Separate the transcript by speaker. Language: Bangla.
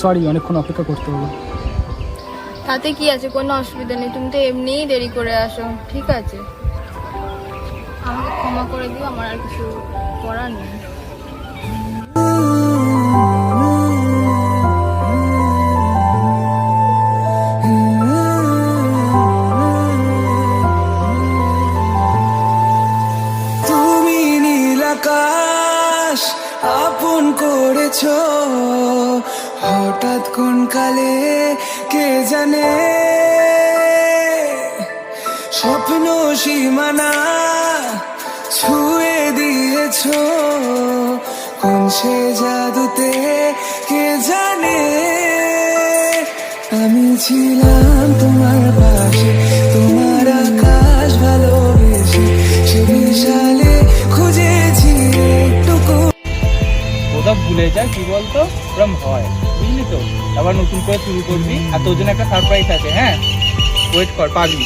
Speaker 1: সরি অনেকক্ষণ অপেক্ষা করতে হলো।
Speaker 2: তাতে কি আছে? কোনো অসুবিধা নেই। তুমি তো এমনিই দেরি করে আসো। ঠিক আছে। আমাকে ক্ষমা করে দিও আমার আর কিছু করার নেই।
Speaker 3: আপন করেছ। হঠাৎ কোন কালে কে জানে? স্বপ্ন সীমানা ছুঁয়ে দিয়েছ। কোন সে জাদুতে কে জানে? আমি ছিলাম তোমার পাশে, তোমার আকাশ ভালোবেসে, সে বিশালে খুঁজেছি একটুকু।
Speaker 4: ওটা ভুলে যায়, কি বলতো? ওরম হয়। বুঝলি তো? আবার নতুন করে শুরু করবি। আর তোর জন্য একটা সারপ্রাইজ আছে হ্যাঁ? ওয়েট কর পাবি